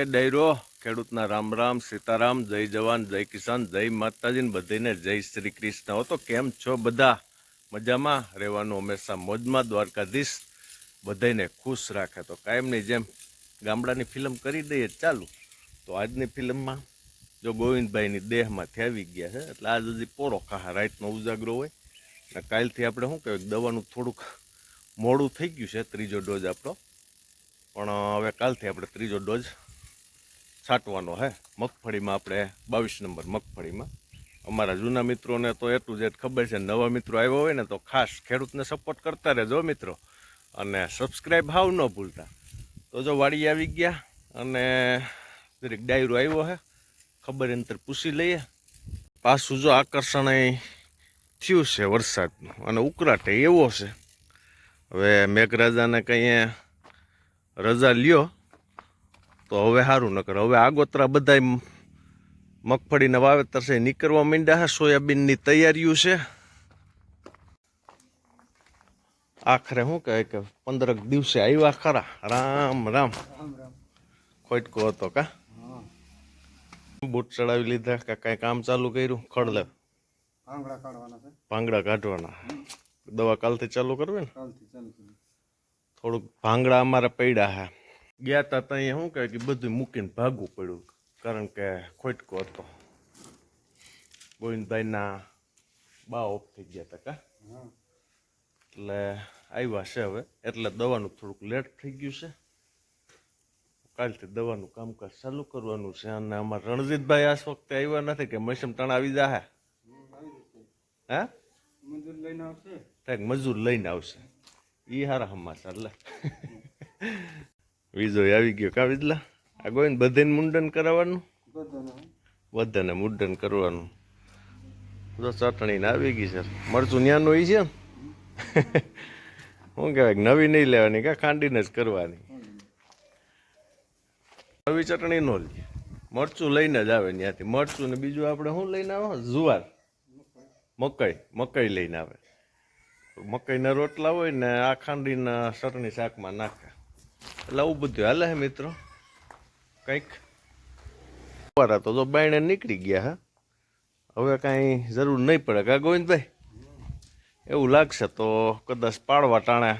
કે ડાયરો, ખેડૂતના રામ રામ, સીતારામ, જય જવાન, જય કિસાન, જય માતાજીને બધીને જય શ્રી કૃષ્ણ. હો, તો કેમ છો બધા? મજામાં રહેવાનું હંમેશા મોજમાં, દ્વારકાધીશ બધાને ખુશ રાખે. તો કાયમની જેમ ગામડાની ફિલ્મ કરી દઈએ, ચાલુ. તો આજની ફિલ્મમાં જો ગોવિંદભાઈની દેહમાંથી આવી ગયા છે, એટલે આજ હજી પોરો ખાહા રાતનો ઉજાગરો હોય. અને કાલથી આપણે શું કહેવાય, દવાનું થોડુંક મોડું થઈ ગયું છે, ત્રીજો ડોઝ આપણો. પણ હવે કાલથી આપણે ત્રીજો ડોઝ છાંટવાનો હે. મગફળીમાં આપણે બાવીસ નંબર મગફળીમાં. અમારા જૂના મિત્રોને તો એટલું જ ખબર છે. નવા મિત્રો આવ્યા હોય ને તો ખાસ ખેડૂતને સપોર્ટ કરતા રહેજો મિત્રો. અને સબસ્ક્રાઈબ હાવ ન ભૂલતા. તો જો વાડી આવી ગયા અને દરેક ડાયરો આવ્યો હે. ખબર અંતર પૂછી લઈએ. પાછું જો આકર્ષણ થયું છે વરસાદનું. અને ઉકળાટે એવો છે. હવે મેઘરાજાને કંઈ રજા લ્યો. તો હવે સારું ન કરે. હવે આગોતરા બધાય મગફળીના વાવેતર છે નીકળવા માંડ્યા છે. સોયાબીનની તૈયારીઓ છે. આખરે શું કહે કે પંદરક દિવસે આવ્યા ખરા. રામ રામ. ખોટકો હતો કા? બૂટ ચડાવી લીધા કે કઈ કામ ચાલુ કર્યું? ખડલે ભાંગડા કાઢવાના દવા કાલથી ચાલુ કરવી ને? ચાલુ થોડુંક ભાંગડા અમારે પડ્યા હે ગયા હતા ત્યાં શું કહે કે બધું મૂકીને ભાગવું પડ્યું. કારણ કે ખોટકો હતો. ગોવિંદભાઈના બા ઓફ થઈ ગયા હતા કા. એટલે આવ્યા છે હવે. એટલે દવાનું થોડુંક લેટ થઈ ગયું છે. કાલથી દવાનું કામકાજ ચાલુ કરવાનું છે અને અમારા રણજીતભાઈ આ વખતે આવ્યા નથી કે મસમ તણા આવી જાહે. હે? મજૂર લઈને આવશે? મજૂર લઈને આવશે. એ હારા સમાચાર લે. વિજો આવી ગયો. કા વિજલા આ ગોઈને બધાને મુંડન કરાવવાનું? બધાને. બધાને મુંડન કરવાનું. જો ચટણી ને આવી ગઈ સર મરચું ન્યાનું હોય છે ને? શું કહેવાય નવી નહીં લેવાની કા ખાંડીને જ કરવાની. નવી ચટણી નો લે મરચું લઈને જ આવે ત્યાંથી મરચું ને બીજું આપણે શું લઈને આવો? જુવાર. મકાઈ. મકાઈ લઈને આવે. મકાઈના રોટલા હોય ને આ ખાંડીના ચટણી શાકમાં નાખે. એટલે આવું બધું. હાલે હે મિત્રો. કંઈક. ફુવારા તો જો બાયણે નીકળી ગયા, હા. હવે કાંઈ જરૂર નહીં પડે. કા ગોવિંદભાઈ? એવું લાગશે તો કદાચ પાડવા ટાણે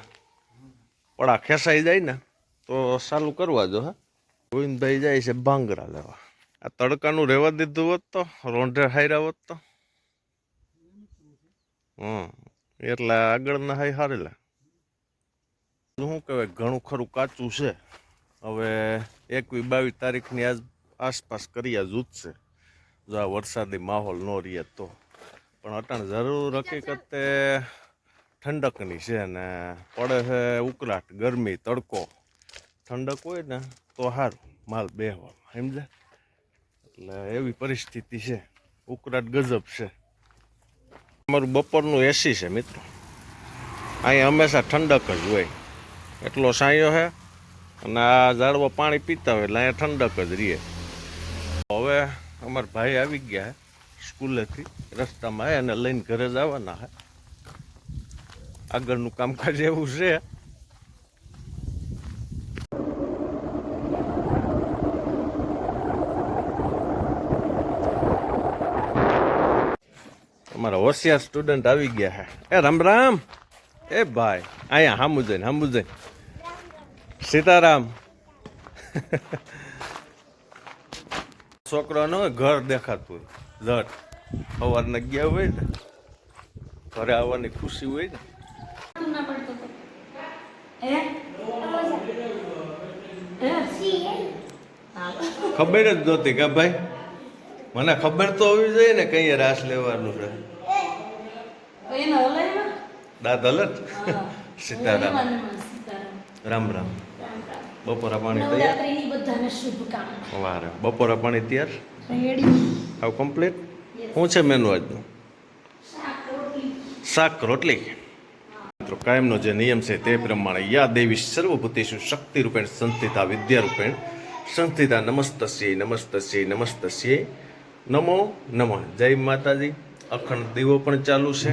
પડા ખેસાઈ જાય ને, તો ચાલુ કરવા જો હા. ગોવિંદભાઈ જાય છે ભાંગરા લેવા. આ તડકાનું રહેવા દીધું હોત તો, રોંઢે હાર્યા હોત તો. હમ. એટલે આગળના હાઈ હારેલા. શું કહેવાય, ઘણું ખરું કાચું છે. હવે એકવી બાવીસ તારીખની આજ આસપાસ કર્યા જૂથશે જો આ વરસાદી માહોલ ન રહીએ તો. પણ અટાણ જરૂર હકીકતે ઠંડકની છે ને પડે છે ઉકળાટ, ગરમી, તડકો. ઠંડક હોય ને તો સારું માલ બેહવામાં સમજે એટલે એવી પરિસ્થિતિ છે. ઉકળાટ ગજબ છે. અમારું બપોરનું એસી છે મિત્રો. અહીંયા હંમેશા ઠંડક જ હોય. એટલો સાંયો છે અને આ ઝાડવા પાણી પીતા હોય એટલે અહીંયા ઠંડક જ રહીએ હવે અમારા ભાઈ આવી ગયા છે સ્કૂલેથી, રસ્તામાં એને લઈને ઘરે જવાના હે. આગળનું કામકાજ એવું છે. અમારા હોશિયાર સ્ટુડન્ટ આવી ગયા હે. એ રામ રામ. એ ભાઈ, અહીંયા હામું જઈને હામું જઈને. સીતારામ. છોકરાનો ઘર દેખાતું હોય જટ સવારના ગયા હોય ને ઘરે આવવાની ખુશી હોય ને. ખબર જ નહોતી કે ભાઈ મને ખબર તો હોવી જોઈએ ને કઈ રાસ લેવાનું છે. દાદ હલત? સીતારામ. સીતારામ રામ રામ રામ રામ. બપોરા પાણી તૈયાર? બધાને શુભકામના. વારે. બપોરા પાણી તૈયાર? રેડી? આવ કમ્પ્લીટ શું છે મેનુ આજનું? શાક રોટલી. મિત્રો કાયમનો જે નિયમ છે તે પ્રમાણે યા દેવી સર્વભૂતેષુ શક્તિ રૂપેણ સંસ્થિતા વિદ્યા રૂપેણ સંસ્થિતા નમસ્તસ્ય નમસ્તસ્ય નમસ્તસ્ય. નમો નમઃ. જય માતાજી. અખંડ દીવો પણ ચાલુ છે.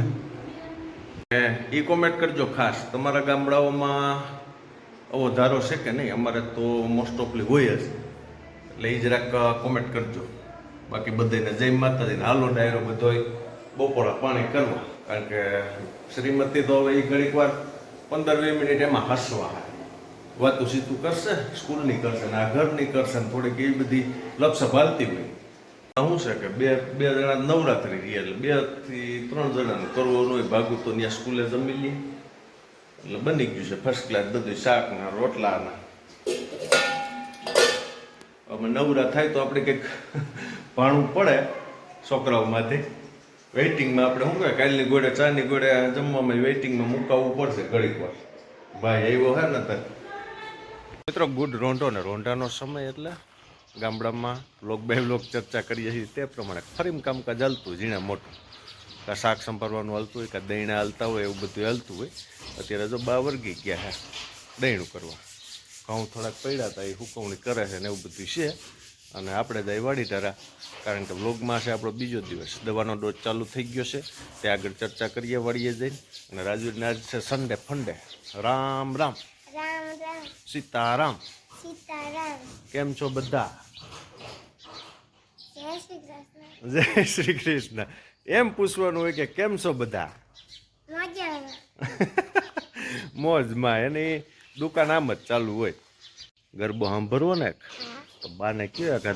એ કોમેન્ટ કરજો ખાસ. તમારા ગામડાઓમાં આવો ધારો છે કે નહીં, અમારે તો મોસ્ટ ઓફલી હોય જ. એટલે એ જરાક કોમેન્ટ કરજો. બાકી બધાને જય માતાજીને હાલો ડાયરો બધોય બપોરા પાણી કરવા. કારણ કે શ્રીમતી તો હવે એ ઘડીક વાર પંદર વીસ મિનિટ એમાં હસવા વાતું સીતું કરશે સ્કૂલની કરશે ને આ ઘરની કરશે ને થોડીક એવી બધી લપસપ ભાલતી હોય. શું છે કે બે બે જણા નવરાત્રી એટલે બેથી ત્રણ જણાને કરવાનું હોય ભાગું તો ત્યાં સ્કૂલે જમી લઈએ એટલે બની ગયું છે. ફર્સ્ટ ક્લાસ બધું શાકના, રોટલાના. રોટલા અમે નવરા થાય તો આપણે કંઈક ભાણું પડે છોકરાઓમાંથી. વેઇટિંગમાં આપણે શું કહે કાલની ગોળે, ચાની ગોળે જમવામાં વેઇટિંગમાં મુકાવવું પડશે ઘડીક વાર. ભાઈ આવ્યો હે ને તાર મિત્રો ગુડ રોંઢો ને રોંઢાનો સમય એટલે ગામડામાં લોક બે લોક ચર્ચા કરીએ છીએ તે પ્રમાણે. ફરીમ કામકાજ ચાલતું, ઝીણા મોટું. કાં શાક સંભારવાનું હાલતું હોય કાં દહીંણા હાલતા હોય એવું બધું હાલતું હોય અત્યારે જો બા વર્ગી ગયા હે દહીંણું કરવા. ઘઉં થોડાક પડ્યા હતા એ હુકવણી કરે છે ને એવું બધું છે. અને આપણે દહીં વાડી ધરા કારણ કે વ્લોગમાં છે આપણો બીજો દિવસ. દવાનો ડોઝ ચાલુ થઈ ગયો છે તે આગળ ચર્ચા કરીએ વાળીએ જઈને. અને રાજુને આજ છે સન્ડે ફંડે રામ રામ. રામ રામ. સીતારામ. કેમ છો બધા? જય શ્રી કૃષ્ણ. એમ પૂછવાનું હોય કે કેમ છો બધા? મોજમાં. એની દુકાન આમ જ ચાલુ હોય. ગરબો સાંભળવો ને તો બાને કયો કાં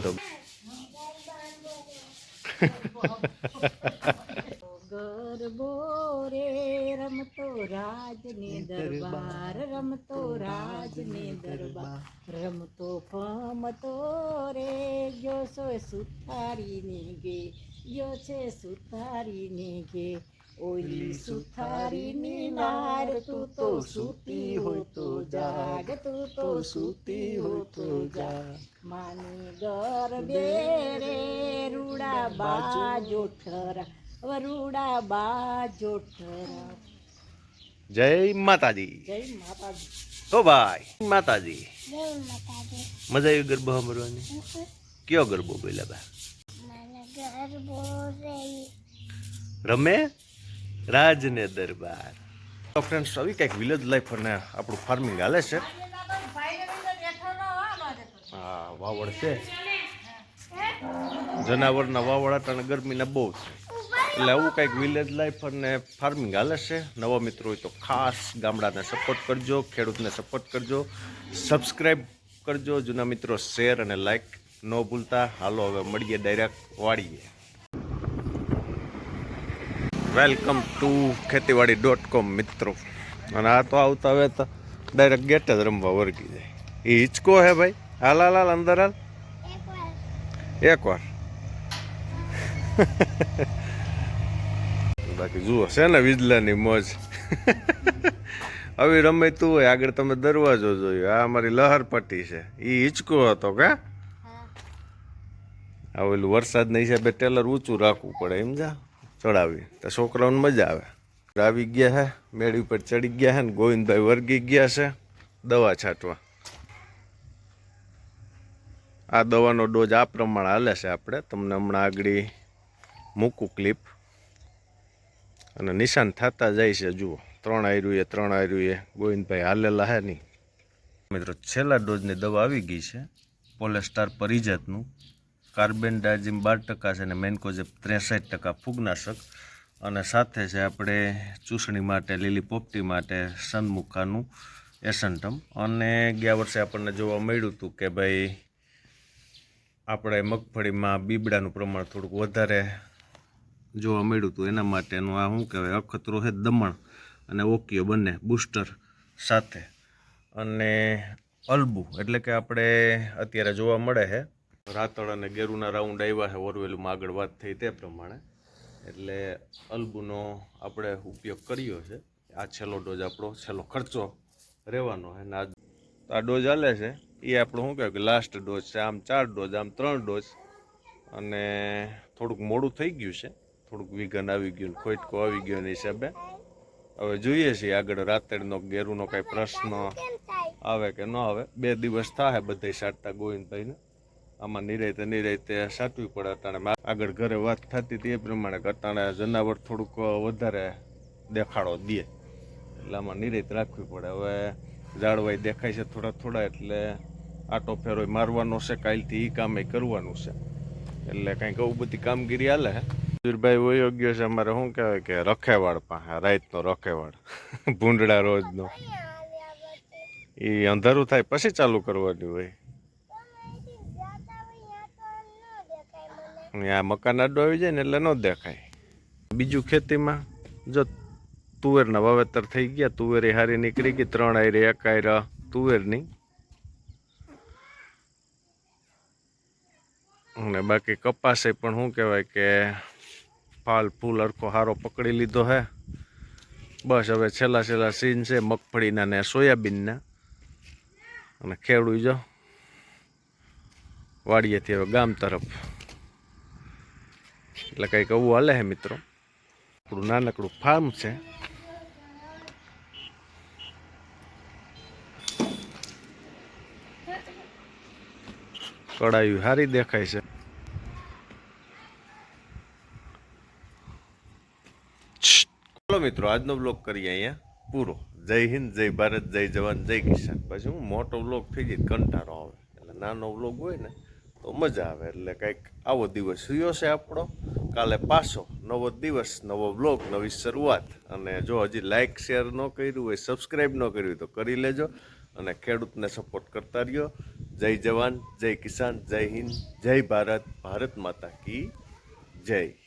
ગરબો રે રમતો રાજને દરબાર રમતો રાજને દરબાર. રમતો ફમતો રે ગયો સો સુથારીને ગે. ગયો છે સુથારીને ગે ઓલી સુથારીની નાર તું તો સૂતી હોય તો જાગ તું તો સૂતી હોય તો જાગ. માની ગરબે રે રૂડા બા જોઠરા વરુડા બા જોઠરા જય માતાજી. જય માતાજી. તો ભાઈ માતાજી. જય માતાજી. મજા આવી ગરબો સાંભળવાની? કયો ગરબો બોલ્યા બા? રમે? રાજને દરબાર. તો ફ્રેન્ડ્સ આવી કંઈક વિલેજ લાઈફ અને આપણું ફાર્મિંગ હાલે છે. હા વાવડ છે. જનાવરના વાવડ અને ગરમીના બહુ છે. એટલે આવું કંઈક વિલેજ લાઈફ અને ફાર્મિંગ હાલે છે. નવા મિત્રો હોય તો ખાસ ગામડાને સપોર્ટ કરજો ખેડૂતને સપોર્ટ કરજો. સબસ્ક્રાઈબ કરજો જૂના મિત્રો શેર અને લાઈક ન ભૂલતા હાલો હવે મળીએ ડાયરેક્ટ વાળીએ વેલકમ ટુ ખેતીવાડી ડોટ કોમ મિત્રો. અને આ તો આવતા હવે તો ડાયરેક્ટ ગેટ જ રમવા વર્ગી જાય. એ હિંચકો હે ભાઈ? હાલ હાલ હાલ, અંદર હાલ. એકવાર બાકી જુઓ, છે ને વિજલાની મોજ. આવી રમે તું હોય, આગળ તમે દરવાજો જોયો. આ અમારી લહરપટ્ટી છે. એ હિંચકો હતો કા? આ ઓલું વરસાદના હિસાબે ટેલર ઊંચું રાખવું પડે એમ જા ચડાવી તો છોકરાઓને મજા આવે. આવી ગયા હે, મેળી ઉપર ચડી ગયા હે ને ગોવિંદભાઈ વર્ગી ગયા છે, દવા છાંટવા. આ દવાનો ડોઝ આ પ્રમાણે હાલે છે આપણે. તમને હમણાં આગળ મૂકું ક્લિપ અને નિશાન થતા જાય છે, જુઓ. ત્રણ આયરુએ ત્રણ આયરુએ ગોવિંદભાઈ હાલેલા હે નહીં. મિત્રો, છેલ્લા ડોઝની દવા આવી ગઈ છે, પોલેસ્ટાર પરિજાતનું. કાર્બન ડાયઝિમ બાર ટકા છે અને મેન્કોઝેબ ત્રેસઠ ટકા ફૂગનાશક. અને સાથે છે આપણે ચૂસણી માટે, લીલી પોપટી માટે સનમુખાનું એસન્ટમ. અને ગયા વર્ષે આપણને જોવા મળ્યું હતું કે ભાઈ, આપણે મગફળીમાં બીબડાનું પ્રમાણ થોડુંક વધારે જોવા મળ્યું હતું. એના માટેનું આ શું કહેવાય, અખતરો છે દમણ અને ઓકિયો બંને બુસ્ટર સાથે. અને અલબુ એટલે કે આપણે અત્યારે જોવા મળે છે રાતળ અને ગેરુના રાઉન્ડ આવ્યા છે ઓરવેલુમાં આગળ વાત થઈ તે પ્રમાણે. એટલે અલબુનો આપણે ઉપયોગ કર્યો છે. આ છેલ્લો ડોઝ આપણો, છેલ્લો ખર્ચો રહેવાનો છે. ને આ ડોઝ હાલે છે. એ આપણું શું કહેવાય કે લાસ્ટ ડોઝ છે. આમ ચાર ડોઝ આમ ત્રણ ડોઝ અને થોડુંક મોડું થઈ ગયું છે. થોડુંક વિઘન આવી ગયું ખોટકો આવી ગયો એના હિસાબે. હવે જોઈએ છીએ આગળ રાતેડનો ગેરુનો કાંઈ પ્રશ્ન આવે કે ન આવે. બે દિવસ થાય બધે સાટતા ગોવિંદભાઈને. આમાં નિરાયતે નિરાયતે સાચવી પડે અટાણે. આગળ ઘરે વાત થતી હતી એ પ્રમાણે અટાણે જનાવર થોડુંક વધારે દેખાડો દે. એટલે આમાં નિરાયત રાખવી પડે. હવે ઝાડવાય દેખાય છે થોડા થોડા એટલે આટો ફેરો મારવાનો છે, કાલથી એ કામે કરવાનું છે. એટલે કંઈક આવું બધી કામગીરી હાલે. હે સુરભાઈ વયો ગયો છે અમારે, શું કહેવાય કે રખેવાડ પાસે, રાતનો રખેવાડ ભૂંડડા રોજનો. એ અંધારું થાય, પછી ચાલુ કરવાની હોય અને આ મકાન આડો આવી જાય ને એટલે ન દેખાય. બીજું ખેતીમાં, જો તુવેરના વાવેતર થઈ ગયા, તુવેર હારી નીકળી ગઈ, ત્રણ આયરે, એક આયરા, તુવેરની. અને બાકી કપાસે પણ શું કહેવાય કે ફાલ, ફૂલ અરખો હારો પકડી લીધો હે. બસ હવે છેલ્લા છેલ્લા સીન છે મગફળીના ને સોયાબીનના. અને ખેડૂ જો, વાડીએથી હવે ગામ તરફ. એટલે કંઈક એવું હાલે છે મિત્રો. આપણું નાનકડું ફાર્મ છે. કડાયું સારી દેખાય છે. ચાલો મિત્રો, આજનો બ્લોગ કરીએ અહીંયા. પૂરો. જય હિન્દ, જય ભારત, જય જવાન, જય કિસાન. પછી હું મોટો બ્લોગ થઈ જાય કંટાળો આવે. એટલે નાનો બ્લોગ હોય ને તો મજા આવે એટલે કંઈક આવો દિવસ રહ્યો છે આપણો. કાલે પાછો નવો દિવસ, નવો બ્લોગ નવી શરૂઆત. અને જો હજી લાઇક શેર ન કર્યું હોય સબસ્ક્રાઈબ ન કર્યું તો કરી લેજો. અને ખેડૂતને સપોર્ટ કરતા રહ્યો. જય જવાન, જય કિસાન, જય હિન્દ, જય ભારત ભારત માતા કી જય.